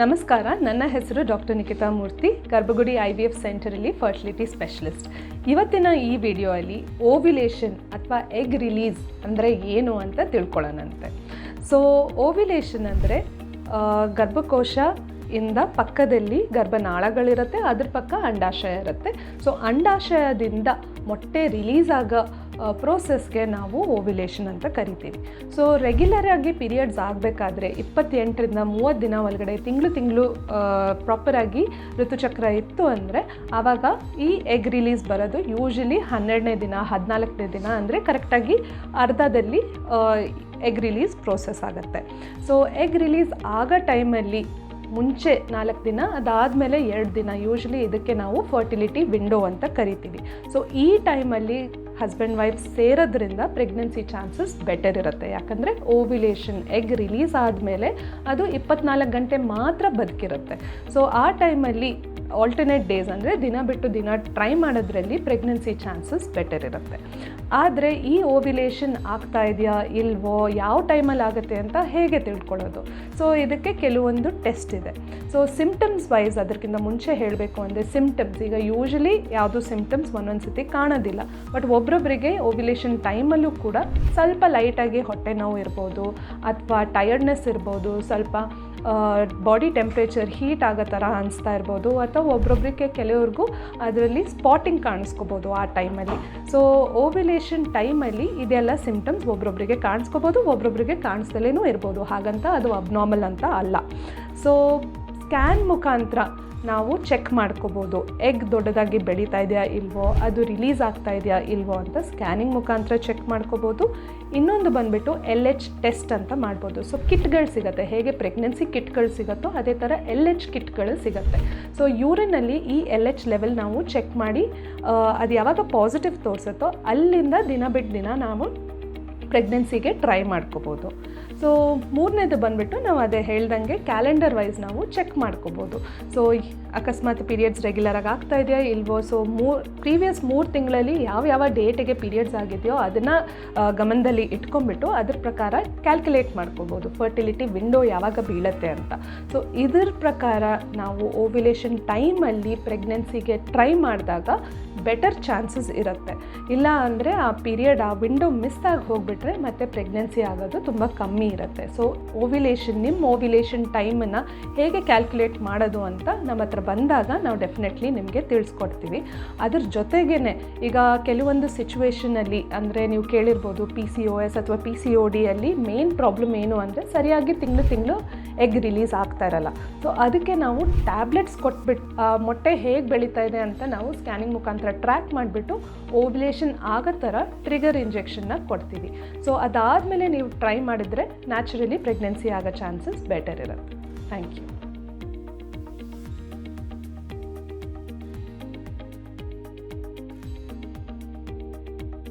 ನಮಸ್ಕಾರ, ನನ್ನ ಹೆಸರು doctor Nikhita Murthy, Garbhagudi I V F ಸೆಂಟರಲ್ಲಿ fertility specialist. ಇವತ್ತಿನ ಈ ವಿಡಿಯೋಲ್ಲಿ ಓವಿಲೇಷನ್ ಅಥವಾ ಎಗ್ ರಿಲೀಸ್ ಅಂದರೆ ಏನು ಅಂತ ತಿಳ್ಕೊಳ್ಳೋಣಂತೆ. ಸೊ ಓವಿಲೇಷನ್ ಅಂದರೆ ಗರ್ಭಕೋಶ ಇಂದ ಪಕ್ಕದಲ್ಲಿ ಗರ್ಭನಾಳಗಳಿರುತ್ತೆ, ಅದ್ರ ಪಕ್ಕ ಅಂಡಾಶಯ ಇರುತ್ತೆ. ಸೊ ಅಂಡಾಶಯದಿಂದ ಮೊಟ್ಟೆ ರಿಲೀಸ್ ಆಗೋ ಪ್ರೋಸೆಸ್ಗೆ ನಾವು ಓವಿಲೇಷನ್ ಅಂತ ಕರಿತೀವಿ. ಸೊ ರೆಗ್ಯುಲರ್ ಆಗಿ ಪೀರಿಯಡ್ಸ್ ಆಗಬೇಕಾದ್ರೆ ಇಪ್ಪತ್ತೆಂಟರಿಂದ ಮೂವತ್ತು ದಿನ ಒಳಗಡೆ ತಿಂಗಳು ತಿಂಗಳು ಪ್ರಾಪರಾಗಿ ಋತುಚಕ್ರ ಇತ್ತು ಅಂದರೆ ಆವಾಗ ಈ ಎಗ್ ರಿಲೀಸ್ ಬರೋದು ಯೂಶಲಿ ಹನ್ನೆರಡನೇ ದಿನ, ಹದಿನಾಲ್ಕನೇ ದಿನ ಅಂದರೆ ಕರೆಕ್ಟಾಗಿ ಅರ್ಧದಲ್ಲಿ ಎಗ್ ರಿಲೀಸ್ ಪ್ರೋಸೆಸ್ ಆಗುತ್ತೆ. ಸೊ ಎಗ್ ರಿಲೀಸ್ ಆಗೋ ಟೈಮಲ್ಲಿ ಮುಂಚೆ ನಾಲ್ಕು ದಿನ, ಅದಾದಮೇಲೆ ಎರಡು ದಿನ. ಯೂಶ್ವಲಿ ಇದಕ್ಕೆ ನಾವು ಫರ್ಟಿಲಿಟಿ ವಿಂಡೋ ಅಂತ ಕರಿತೀವಿ. ಸೊ ಈ ಟೈಮಲ್ಲಿ ಹಸ್ಬೆಂಡ್ ವೈಫ್ ಸೇರೋದ್ರಿಂದ ಪ್ರೆಗ್ನೆನ್ಸಿ ಚಾನ್ಸಸ್ ಬೆಟರ್ ಇರುತ್ತೆ. ಯಾಕಂದರೆ ಓವಿಲೇಷನ್ ಎಗ್ ರಿಲೀಸ್ ಆದಮೇಲೆ ಅದು ಇಪ್ಪತ್ನಾಲ್ಕು ಗಂಟೆ ಮಾತ್ರ ಬದುಕಿರುತ್ತೆ. ಸೊ ಆ ಟೈಮಲ್ಲಿ ಆಲ್ಟರ್ನೇಟ್ ಡೇಸ್ ಅಂದರೆ ದಿನ ಬಿಟ್ಟು ದಿನ ಟ್ರೈ ಮಾಡೋದ್ರಲ್ಲಿ ಪ್ರೆಗ್ನೆನ್ಸಿ ಚಾನ್ಸಸ್ ಬೆಟರ್ ಇರುತ್ತೆ. ಆದರೆ ಈ ಓವಿಲೇಷನ್ ಆಗ್ತಾ ಇದೆಯಾ, ಇಲ್ವೋ, ಯಾವ ಟೈಮಲ್ಲಿ ಆಗುತ್ತೆ ಅಂತ ಹೇಗೆ ತಿಳ್ಕೊಳ್ಳೋದು? ಸೊ ಇದಕ್ಕೆ ಕೆಲವೊಂದು ಟೆಸ್ಟ್ ಇದೆ. ಸೊ ಸಿಮ್ಟಮ್ಸ್ ವೈಸ್ ಅದಕ್ಕಿಂತ ಮುಂಚೆ ಹೇಳಬೇಕು ಅಂದರೆ ಸಿಮ್ಟಮ್ಸ್ ಈಗ ಯೂಶಲಿ ಯಾವುದು ಸಿಮ್ಟಮ್ಸ್ ಒಂದೊಂದು ಸತಿ ಕಾಣೋದಿಲ್ಲ ಬಟ್ ಒಬ್ರೊಬ್ಬರಿಗೆ ಓವಿಲೇಷನ್ ಟೈಮಲ್ಲೂ ಕೂಡ ಸ್ವಲ್ಪ ಲೈಟಾಗಿ ಹೊಟ್ಟೆ ನೋವು ಇರ್ಬೋದು, ಅಥವಾ ಟಯರ್ಡ್ನೆಸ್ ಇರ್ಬೋದು, ಸ್ವಲ್ಪ ಬಾಡಿ ಟೆಂಪ್ರೇಚರ್ ಹೀಟ್ ಆಗೋ ಥರ ಅನಿಸ್ತಾ ಇರ್ಬೋದು ಅಥವಾ ಒಬ್ರೊಬ್ರಿಗೆ ಕೆಲವ್ರಿಗೂ ಅದರಲ್ಲಿ ಸ್ಪಾಟಿಂಗ್ ಕಾಣಿಸ್ಕೋಬೋದು ಆ ಟೈಮಲ್ಲಿ ಸೊ ಓವ್ಯುಲೇಷನ್ ಟೈಮಲ್ಲಿ ಇದೆಲ್ಲ ಸಿಂಪ್ಟಮ್ಸ್ ಒಬ್ಬೊಬ್ಬರಿಗೆ ಕಾಣಿಸ್ಕೋಬೋದು ಒಬ್ಬೊಬ್ಬರಿಗೆ ಕಾಣಿಸ್ದಲೇನೂ ಇರ್ಬೋದು. ಹಾಗಂತ ಅದು ಅಬ್ನಾರ್ಮಲ್ ಅಂತ ಅಲ್ಲ. ಸೊ ಸ್ಕ್ಯಾನ್ ಮುಖಾಂತರ ನಾವು ಚೆಕ್ ಮಾಡ್ಕೋಬೋದು. ಎಗ್ ದೊಡ್ಡದಾಗಿ ಬೆಳೀತಾ ಇದೆಯಾ ಇಲ್ವೋ, ಅದು ರಿಲೀಸ್ ಆಗ್ತಾ ಇದೆಯಾ ಇಲ್ವೋ ಅಂತ ಸ್ಕ್ಯಾನಿಂಗ್ ಮುಖಾಂತರ ಚೆಕ್ ಮಾಡ್ಕೋಬೋದು. ಇನ್ನೊಂದು ಬಂದುಬಿಟ್ಟು ಎಲ್ ಎಚ್ ಟೆಸ್ಟ್ ಅಂತ ಮಾಡ್ಬೋದು. ಸೊ ಕಿಟ್ಗಳು ಸಿಗುತ್ತೆ. ಹೇಗೆ ಪ್ರೆಗ್ನೆನ್ಸಿ ಕಿಟ್ಗಳು ಸಿಗುತ್ತೋ ಅದೇ ಥರ ಎಲ್ ಎಚ್ ಕಿಟ್ಗಳು ಸಿಗುತ್ತೆ. ಸೊ ಯೂರಿನಲ್ಲಿ ಈ ಎಲ್ ಎಚ್ ಲೆವೆಲ್ ನಾವು ಚೆಕ್ ಮಾಡಿ ಅದು ಯಾವಾಗ ಪಾಸಿಟಿವ್ ತೋರಿಸುತ್ತೋ ಅಲ್ಲಿಂದ ದಿನ ಬಿಟ್ಟು ದಿನ ನಾವು ಪ್ರೆಗ್ನೆನ್ಸಿಗೆ ಟ್ರೈ ಮಾಡ್ಕೋಬೋದು. ಸೊ ಮೂರನೇದು ಬಂದುಬಿಟ್ಟು ನಾವು ಅದೇ ಹೇಳ್ದಂಗೆ ಕ್ಯಾಲೆಂಡರ್ ವೈಸ್ ನಾವು ಚೆಕ್ ಮಾಡ್ಕೋಬೋದು. ಸೊ ಅಕಸ್ಮಾತ್ ಪೀರಿಯಡ್ಸ್ ರೆಗ್ಯುಲರಾಗಿ ಆಗ್ತಾ ಇದೆಯಾ ಇಲ್ವೋ? ಸೊ ಮೂರ್ ಪ್ರೀವಿಯಸ್ ಮೂರು ತಿಂಗಳಲ್ಲಿ ಯಾವ ಯಾವ ಡೇಟಿಗೆ ಪೀರಿಯಡ್ಸ್ ಆಗಿದೆಯೋ ಅದನ್ನು ಗಮನದಲ್ಲಿ ಇಟ್ಕೊಂಡ್ಬಿಟ್ಟು ಅದ್ರ ಪ್ರಕಾರ ಕ್ಯಾಲ್ಕುಲೇಟ್ ಮಾಡ್ಕೋಬೋದು. ಫರ್ಟಿಲಿಟಿ ವಿಂಡೋ ಯಾವಾಗ ಬೀಳತ್ತೆ ಅಂತ. ಸೊ ಇದ್ರ ಪ್ರಕಾರ ನಾವು ಓವ್ಯುಲೇಷನ್ ಟೈಮಲ್ಲಿ ಪ್ರೆಗ್ನೆನ್ಸಿಗೆ ಟ್ರೈ ಮಾಡಿದಾಗ ಬೆಟರ್ ಚಾನ್ಸಸ್ ಇರುತ್ತೆ. ಇಲ್ಲ ಅಂದರೆ ಆ ಪೀರಿಯಡ್ ಆ ವಿಂಡೋ ಮಿಸ್ ಆಗಿ ಹೋಗಿಬಿಟ್ರೆ ಮತ್ತೆ ಪ್ರೆಗ್ನೆನ್ಸಿ ಆಗೋದು ತುಂಬ ಕಮ್ಮಿ ಇರುತ್ತೆ. ಸೊ ಓವ್ಯುಲೇಷನ್ ನಿಮ್ಮ ಓವ್ಯುಲೇಷನ್ ಟೈಮನ್ನು ಹೇಗೆ ಕ್ಯಾಲ್ಕುಲೇಟ್ ಮಾಡೋದು ಅಂತ ನಮ್ಮ ಹತ್ರ ಬಂದಾಗ ನಾವು ಡೆಫಿನೆಟ್ಲಿ ನಿಮಗೆ ತಿಳಿಸ್ಕೊಡ್ತೀವಿ. ಅದ್ರ ಜೊತೆಗೇ ಈಗ ಕೆಲವೊಂದು ಸಿಚುವೇಷನಲ್ಲಿ ಅಂದರೆ ನೀವು ಕೇಳಿರ್ಬೋದು ಪಿ ಸಿ ಒ ಎಸ್ ಅಥವಾ ಪಿ ಸಿ ಒ ಡಿಯಲ್ಲಿ ಮೇನ್ ಪ್ರಾಬ್ಲಮ್ ಏನು ಅಂದರೆ ಸರಿಯಾಗಿ ತಿಂಗಳು ತಿಂಗಳು ಎಗ್ ರಿಲೀಸ್ ಆಗ್ತಾ ಇರಲ್ಲ. ಸೊ ಅದಕ್ಕೆ ನಾವು ಟ್ಯಾಬ್ಲೆಟ್ಸ್ ಕೊಟ್ಬಿಟ್ಟು ಮೊಟ್ಟೆ ಹೇಗೆ ಬೆಳೀತಾ ಇದೆ ಅಂತ ನಾವು ಸ್ಕ್ಯಾನಿಂಗ್ ಮುಖಾಂತರ ಟ್ರ್ಯಾಕ್ ಮಾಡಿಬಿಟ್ಟು ಓವ್ಯುಲೇಷನ್ ಆಗೋ ಥರ ಟ್ರಿಗರ್ ಇಂಜೆಕ್ಷನ್ನ ಕೊಡ್ತೀವಿ. ಸೊ ಅದಾದಮೇಲೆ ನೀವು ಟ್ರೈ ಮಾಡಿದರೆ ನ್ಯಾಚುರಲಿ ಪ್ರೆಗ್ನೆನ್ಸಿ ಆಗೋ ಚಾನ್ಸಸ್ ಬೆಟರ್ ಇರುತ್ತೆ. Thank you